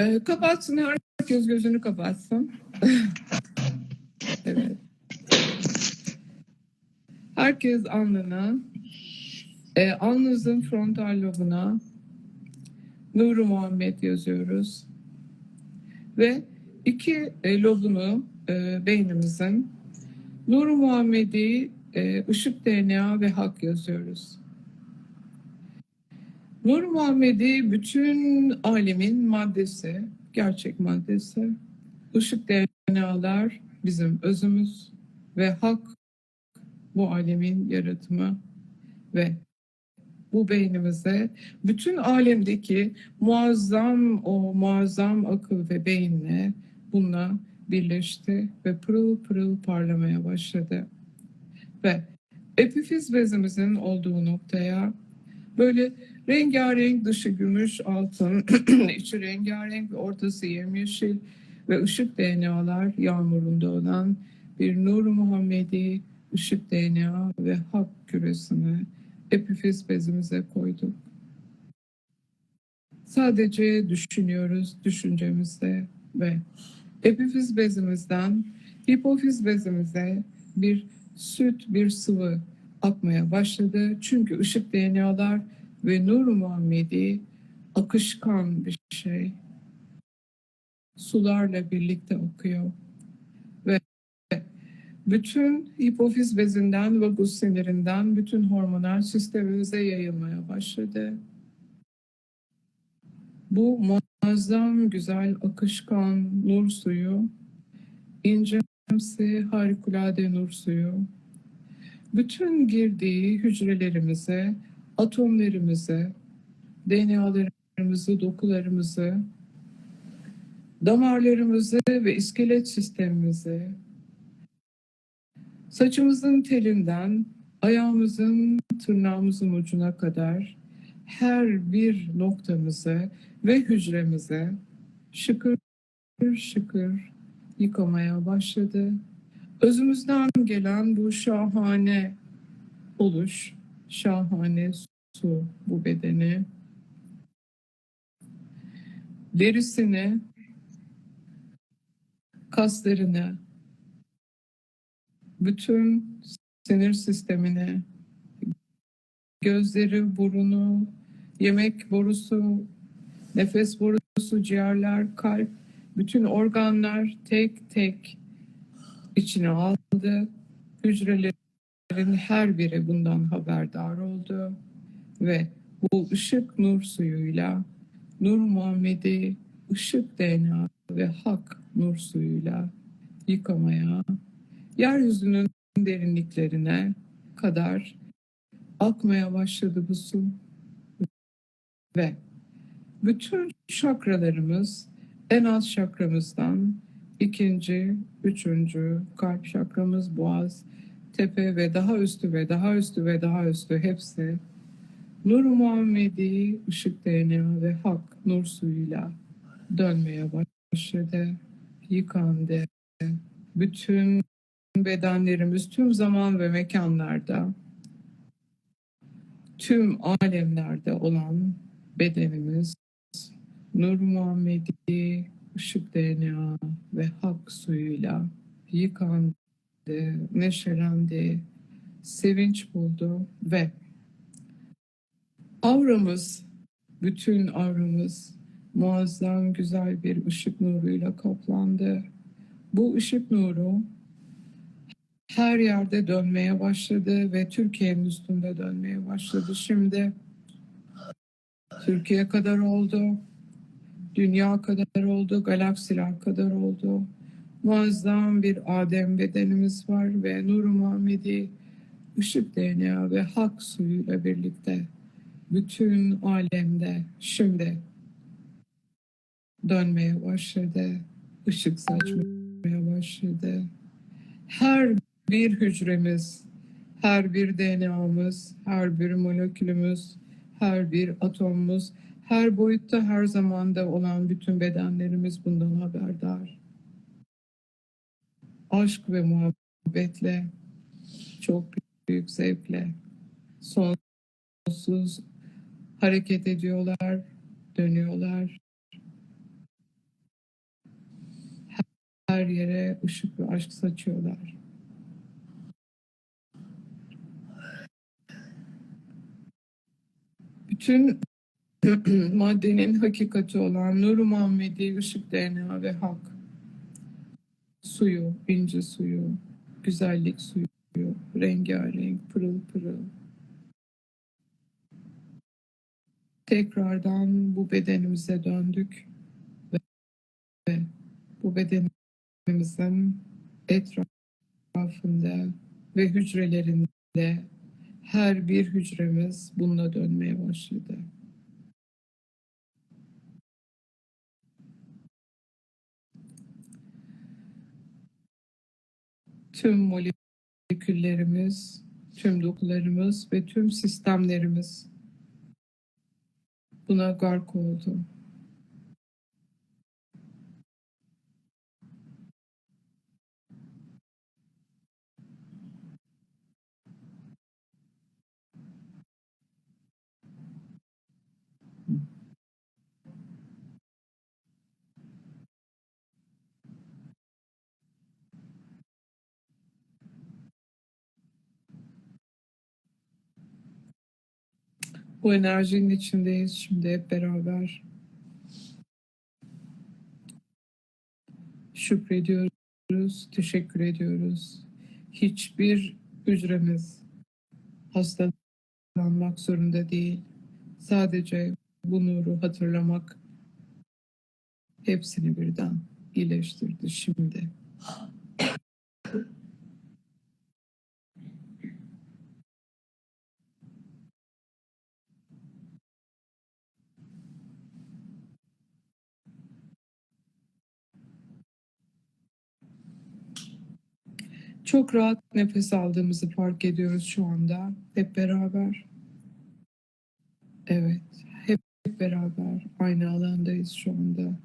Ee, kapatsın, herkes gözünü kapatsın. evet. Herkes alnına, e, alnınızın frontal lobuna Nuru Muhammed yazıyoruz. Ve iki e, lobunu e, beynimizin Nuru Muhammed'i e, ışık DNA ve hak yazıyoruz. Nur Muhammed'i bütün alemin maddesi, gerçek maddesi, ışık DNA'lar bizim özümüz ve hak bu alemin yaratımı ve bu beynimize bütün alemdeki muazzam o muazzam akıl ve beyinle bununla birleşti ve pırıl pırıl parlamaya başladı. Ve epifiz bezimizin olduğu noktaya böyle rengarenk dışı gümüş altın, içi rengarenk ve ortası yemyeşil ve ışık DNA'lar yağmurunda olan bir Nur Muhammedi ışık DNA ve hak küresini epifiz bezimize koyduk. Sadece düşünüyoruz düşüncemizde ve epifiz bezimizden hipofiz bezimize bir süt, bir sıvı akmaya başladı. Çünkü ışık DNA'lar ve Nur Muhammedi akışkan bir şey. Sularla birlikte akıyor. Ve bütün hipofiz bezinden, vagus sinirinden bütün hormonal sistemimize yayılmaya başladı. Bu muazzam güzel akışkan nur suyu, incemsi harikulade nur suyu, bütün girdiği hücrelerimize, atomlarımızı, DNA'larımızı, dokularımızı, damarlarımızı ve iskelet sistemimizi, saçımızın telinden ayağımızın tırnağımızın ucuna kadar her bir noktamızı ve hücremizi şıkır şıkır yıkamaya başladı. Özümüzden gelen bu şahane oluş, şahane su bu bedeni. Derisini, kaslarını, bütün sinir sistemini, gözleri, burunu, yemek borusu, nefes borusu, ciğerler, kalp, bütün organlar tek tek içine aldı. Hücrelerin her biri bundan haberdar oldu ve bu ışık nur suyuyla Nur Muhammed'i ışık DNA ve hak nur suyuyla yıkamaya, yeryüzünün derinliklerine kadar akmaya başladı bu su. Ve bütün şakralarımız en az şakramızdan ikinci, üçüncü, kalp şakramız, boğaz, tepe ve daha üstü ve daha üstü ve daha üstü hepsi Nur Muhammedi ışık DNA ve hak nur suyuyla dönmeye başladı, yıkandı. Bütün bedenlerimiz tüm zaman ve mekanlarda, tüm alemlerde olan bedenimiz Nur Muhammedi ışık DNA ve hak suyuyla yıkandı, neşelendi, sevinç buldu ve Avramız, bütün avramız muazzam güzel bir ışık nuruyla kaplandı. Bu ışık nuru her yerde dönmeye başladı ve Türkiye'nin üstünde dönmeye başladı. Şimdi Türkiye kadar oldu, dünya kadar oldu, galaksiler kadar oldu. Muazzam bir Adem bedenimiz var ve Nur Muhammedi ışık DNA ve hak suyuyla birlikte bütün alemde şimdi dönmeye başladı. ışık saçmaya başladı. Her bir hücremiz, her bir DNA'mız, her bir molekülümüz, her bir atomumuz, her boyutta, her zamanda olan bütün bedenlerimiz bundan haberdar. Aşk ve muhabbetle, çok büyük zevkle, sonsuz hareket ediyorlar, dönüyorlar. her yere ışık ve aşk saçıyorlar. Bütün maddenin hakikati olan Nur-u Muhammedi, ışık DNA ve hak. Suyu, ince suyu, güzellik suyu, rengarenk, pırıl pırıl. Tekrardan bu bedenimize döndük ve, bu bedenimizin etrafında ve hücrelerinde her bir hücremiz bununla dönmeye başladı. Tüm moleküllerimiz, tüm dokularımız ve tüm sistemlerimiz buna gark oldu. Bu enerjinin içindeyiz şimdi hep beraber. Şükrediyoruz, teşekkür ediyoruz. Hiçbir hücremiz hastalanmak zorunda değil. Sadece bu nuru hatırlamak hepsini birden iyileştirdi şimdi. Çok rahat nefes aldığımızı fark ediyoruz şu anda. Hep beraber. Evet, hep beraber aynı alandayız şu anda.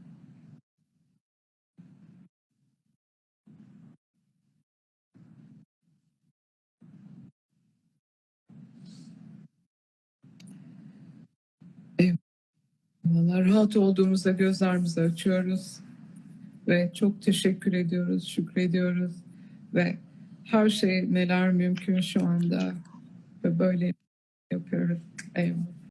Eyvallah. Rahat olduğumuzda gözlerimizi açıyoruz ve çok teşekkür ediyoruz, şükrediyoruz ve her şey neler mümkün şu anda ve böyle yapıyoruz. Eyvallah.